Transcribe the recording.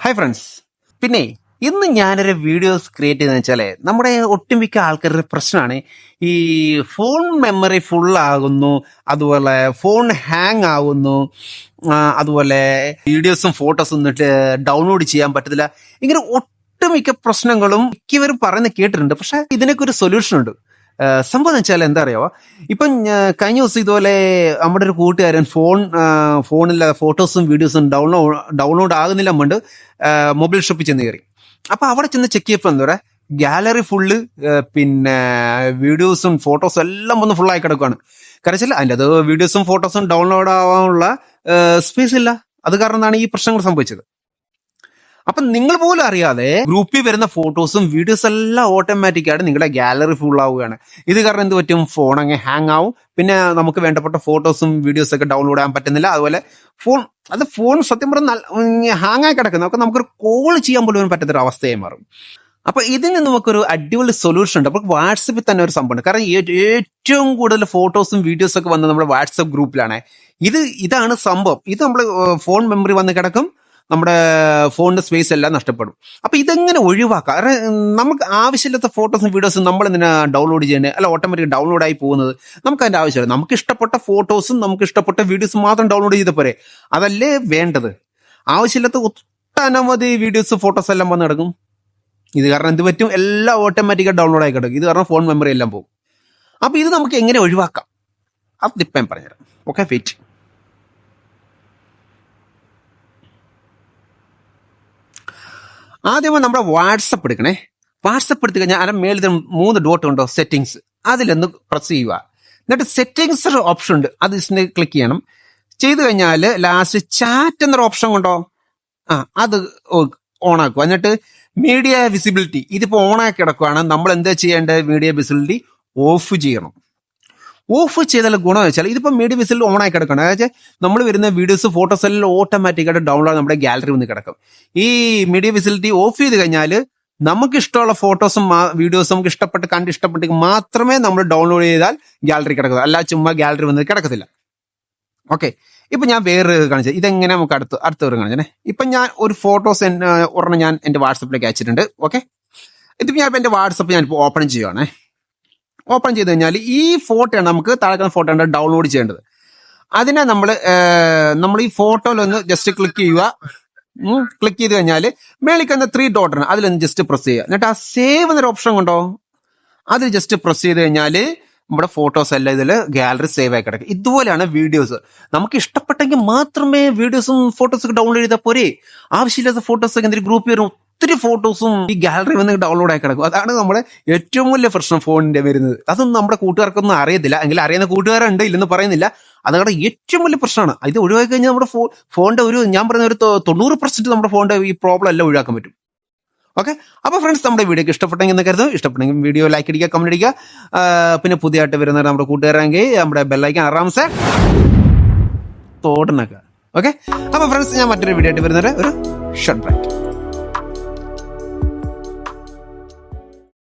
Hi friends പിന്നെ ഇന്ന് ഞാനൊരു വീഡിയോസ് ക്രിയേറ്റ് ചെയ്തെന്ന് വെച്ചാൽ നമ്മുടെ ഒട്ടുമിക്ക ആൾക്കാരുടെ പ്രശ്നമാണ്. ഈ ഫോൺ മെമ്മറി ഫുൾ ആകുന്നു അതുപോലെ ഫോൺ ഹാങ് ആകുന്നു അതുപോലെ വീഡിയോസും ഫോട്ടോസും എന്നിട്ട് ഡൗൺലോഡ് ചെയ്യാൻ പറ്റത്തില്ല. ഇങ്ങനെ ഒട്ടുമിക്ക പ്രശ്നങ്ങളും മിക്കവരും പറയുന്നത് കേട്ടിട്ടുണ്ട്. പക്ഷെ ഇതിനൊക്കെ ഒരു സൊല്യൂഷൻ ഉണ്ട്. സംഭവം വെച്ചാൽ എന്താ അറിയാവോ? ഇപ്പം കഴിഞ്ഞ ദിവസം ഇതുപോലെ നമ്മുടെ ഒരു കൂട്ടുകാരൻ ഫോൺ ഫോണിലെ ഫോട്ടോസും വീഡിയോസും ഡൗൺലോഡ് ഡൗൺലോഡ് ആകുന്നില്ല മുണ്ട് മൊബൈൽ ഷോപ്പിൽ ചെന്ന് കയറി. അപ്പൊ അവിടെ ചെന്ന് ചെക്ക് ചെയ്യപ്പോൾ എന്താ പറയാ? ഗാലറി ഫുള്ള് പിന്നെ വീഡിയോസും ഫോട്ടോസും എല്ലാം വന്ന് ഫുള്ളായി കിടക്കുകയാണ് വെച്ചാൽ അതിന്റെ അത് വീഡിയോസും ഫോട്ടോസും ഡൗൺലോഡ് ആവാനുള്ള സ്പേസ് ഇല്ല. അത് കാരണമാണ് ഈ പ്രശ്നങ്ങൾ സംഭവിച്ചത്. അപ്പൊ നിങ്ങൾ പോലും അറിയാതെ ഗ്രൂപ്പിൽ വരുന്ന ഫോട്ടോസും വീഡിയോസ് എല്ലാം ഓട്ടോമാറ്റിക് ആയിട്ട് നിങ്ങളുടെ ഗാലറി ഫുൾ ആവുകയാണ്. ഇത് കാരണം എന്ത് പറ്റും? ഫോൺ അങ്ങ് ഹാങ് ആവും. പിന്നെ നമുക്ക് വേണ്ടപ്പെട്ട ഫോട്ടോസും വീഡിയോസും ഒക്കെ ഡൗൺലോഡ് ചെയ്യാൻ പറ്റുന്നില്ല. അതുപോലെ ഫോൺ അത് ഫോൺ സത്യം പറഞ്ഞാൽ ഹാങ് ആയി കിടക്കുന്നത് നമുക്ക് നമുക്കൊരു കോൾ ചെയ്യാൻ പോലും പറ്റാത്തൊരു അവസ്ഥയായി മാറും. അപ്പൊ ഇതിന് നമുക്കൊരു അടിപൊളി സൊല്യൂഷൻ ഉണ്ട്. അപ്പൊ വാട്സപ്പിൽ തന്നെ ഒരു സംഭവമുണ്ട് കാരണം ഏ- ഏറ്റവും കൂടുതൽ ഫോട്ടോസും വീഡിയോസും ഒക്കെ വന്ന് നമ്മുടെ വാട്സപ്പ് ഗ്രൂപ്പിലാണ് ഇത് ഇതാണ് സംഭവം. ഇത് നമ്മൾ ഫോൺ മെമ്മറി വന്ന് കിടക്കും. നമ്മുടെ ഫോണിന്റെ സ്പേസ് എല്ലാം നഷ്ടപ്പെടും. അപ്പൊ ഇതെങ്ങനെ ഒഴിവാക്കാം? കാരണം നമുക്ക് ആവശ്യമില്ലാത്ത ഫോട്ടോസും വീഡിയോസും നമ്മൾ ഇതിനെ ഡൗൺലോഡ് ചെയ്യുന്നത് അല്ല ഓട്ടോമാറ്റിക് ഡൗൺലോഡ് ആയി പോകുന്നത്. നമുക്ക് അതിന്റെ ആവശ്യമില്ല. നമുക്ക് ഇഷ്ടപ്പെട്ട ഫോട്ടോസും നമുക്ക് ഇഷ്ടപ്പെട്ട വീഡിയോസും മാത്രം ഡൗൺലോഡ് ചെയ്ത പോരെ. അതല്ലേ വേണ്ടത്? ആവശ്യമില്ലാത്ത ഒട്ടനവധി വീഡിയോസ് ഫോട്ടോസ് എല്ലാം വന്ന് കിടക്കും. ഇത് കാരണം എന്ത് പറ്റും? എല്ലാം ഓട്ടോമാറ്റിക്കായി ഡൗൺലോഡ് ആയി കിടക്കും. ഇത് കാരണം ഫോൺ മെമ്മറി എല്ലാം പോകും. അപ്പൊ ഇത് നമുക്ക് എങ്ങനെ ഒഴിവാക്കാം? അതിപ്പം ഞാൻ പറഞ്ഞുതരാം. ഓക്കെ വെയിറ്റ് ആദ്യമേ നമ്മുടെ വാട്സപ്പ് എടുക്കണേ. വാട്സപ്പ് എടുത്തു കഴിഞ്ഞാൽ അതിന് മേളിൽ മൂന്ന് ഡോട്ട് ഉണ്ടോ? സെറ്റിങ്സ് അതിലൊന്ന് പ്രസ് ചെയ്യുക. എന്നിട്ട് സെറ്റിങ്സ് ഓപ്ഷൻ ഉണ്ട്. അത് ക്ലിക്ക് ചെയ്യണം. ചെയ്തു കഴിഞ്ഞാൽ ലാസ്റ്റ് ചാറ്റ് എന്നൊരു ഓപ്ഷൻ കൊണ്ടോ ആ അത് ഓൺ ആക്കുക. എന്നിട്ട് മീഡിയ വിസിബിലിറ്റി ഇതിപ്പോൾ ഓൺ ആക്കി കിടക്കുകയാണ് നമ്മൾ എന്താ ചെയ്യേണ്ടത്? മീഡിയ വിസിബിലിറ്റി ഓഫ് ചെയ്യണം. ഓഫ് ചെയ്താൽ ഗുണം വെച്ചാൽ ഇതിപ്പോൾ മീഡിയ വിസിൽ ഓൺ ആയി കിടക്കണം. അതായത് നമ്മൾ വരുന്ന വീഡിയോസ് ഫോട്ടോസ് എല്ലാം ഓട്ടോമാറ്റിക്കായിട്ട് ഡൗൺലോഡ് നമ്മുടെ ഗാലറി വന്ന് കിടക്കും. ഈ മീഡിയ വിസിലിറ്റി ഓഫ് ചെയ്ത് കഴിഞ്ഞാൽ നമുക്ക് ഇഷ്ടമുള്ള ഫോട്ടോസും വീഡിയോസും നമുക്ക് ഇഷ്ടപ്പെട്ട് കണ്ട് ഇഷ്ടപ്പെട്ടെങ്കിൽ മാത്രമേ നമ്മൾ ഡൗൺലോഡ് ചെയ്താൽ ഗാലറി കിടക്കൂ അല്ല ചുമ്മാ ഗാലറി വന്ന് കിടക്കത്തില്ല. ഓക്കെ ഇപ്പൊ ഞാൻ വേറെ കാണിച്ചത് ഇതെങ്ങനെ നമുക്ക് അടുത്ത് അടുത്ത ഒരു കാണിച്ചേ ഇപ്പൊ ഞാൻ ഒരു ഫോട്ടോസ് ഒരെണ്ണം ഞാൻ എന്റെ വാട്സപ്പിലേക്ക് അയച്ചിട്ടുണ്ട്. ഓക്കെ ഇതിപ്പോ ഞാൻ ഇപ്പൊ എന്റെ വാട്സപ്പ് ഞാൻ ഓപ്പൺ ചെയ്യുവാണേ. ഓപ്പൺ ചെയ്ത് കഴിഞ്ഞാൽ ഈ ഫോട്ടോയാണ് നമുക്ക് താഴെക്കുന്ന ഫോട്ടോ ആണ് ഡൗൺലോഡ് ചെയ്യേണ്ടത്. അതിനെ നമ്മൾ നമ്മൾ ഈ ഫോട്ടോയിലൊന്ന് ജസ്റ്റ് ക്ലിക്ക് ചെയ്യുക. ക്ലിക്ക് ചെയ്ത് കഴിഞ്ഞാൽ മേളിക്കുന്ന ത്രീ ഡോട്ടാണ് അതിലൊന്ന് ജസ്റ്റ് പ്രസ് ചെയ്യുക. എന്നിട്ട് ആ സേവ് എന്നൊരു ഓപ്ഷൻ കൊണ്ടോ അതിൽ ജസ്റ്റ് പ്രസ് ചെയ്ത് കഴിഞ്ഞാൽ നമ്മുടെ ഫോട്ടോസ് എല്ലാം ഇതിൽ ഗാലറി സേവ് ആയി കിടക്കും. ഇതുപോലെയാണ് വീഡിയോസ് നമുക്ക് ഇഷ്ടപ്പെട്ടെങ്കിൽ മാത്രമേ വീഡിയോസും ഫോട്ടോസും ഡൗൺലോഡ് ചെയ്താൽ പോരെ. ആവശ്യമില്ലാത്ത ഫോട്ടോസൊക്കെ എന്തെങ്കിലും ഗ്രൂപ്പ് വരും. ഒത്തിരി ഫോട്ടോസും ഈ ഗാലറി വന്ന് ഡൗൺലോഡ് ആയി കിടക്കും. അതാണ് നമ്മുടെ ഏറ്റവും വലിയ പ്രശ്നം ഫോണിന്റെ വരുന്നത്. അതൊന്നും നമ്മുടെ കൂട്ടുകാർക്കൊന്നും അറിയത്തില്ല. എങ്കിൽ അറിയുന്ന കൂട്ടുകാരുണ്ട് ഇല്ലെന്ന് പറയുന്നില്ല. അതങ്ങളുടെ ഏറ്റവും വലിയ പ്രശ്നമാണ്. ഇത് ഒഴിവാക്കി കഴിഞ്ഞാൽ നമ്മുടെ ഫോ ഫോണിന്റെ ഒരു ഞാൻ പറയുന്ന ഒരു തൊണ്ണൂറ് പെർസെന്റ് നമ്മുടെ ഫോണിന്റെ ഈ പ്രോബ്ലം എല്ലാം ഒഴിവാക്കാൻ പറ്റും. ഓക്കെ അപ്പോൾ ഫ്രണ്ട്സ് നമ്മുടെ വീഡിയോക്ക് ഇഷ്ടപ്പെട്ടെങ്കിൽ എന്ന് കരുതും ഇഷ്ടപ്പെട്ടെങ്കിൽ വീഡിയോ ലൈക്ക് അടിക്കുക കമന്റ് അടിക്കുക. പിന്നെ പുതിയതായിട്ട് വരുന്ന നമ്മുടെ കൂട്ടുകാരാണെങ്കിൽ നമ്മുടെ ബെല്ലൈക്കൻ ആറാമത്തെ തോടനൊക്കെ ഓക്കെ അപ്പോൾ ഫ്രണ്ട്സ് ഞാൻ മറ്റൊരു വീഡിയോ ആയിട്ട് വരുന്നത് ഒരു ഷോർട്ട് ബ്രേക്ക്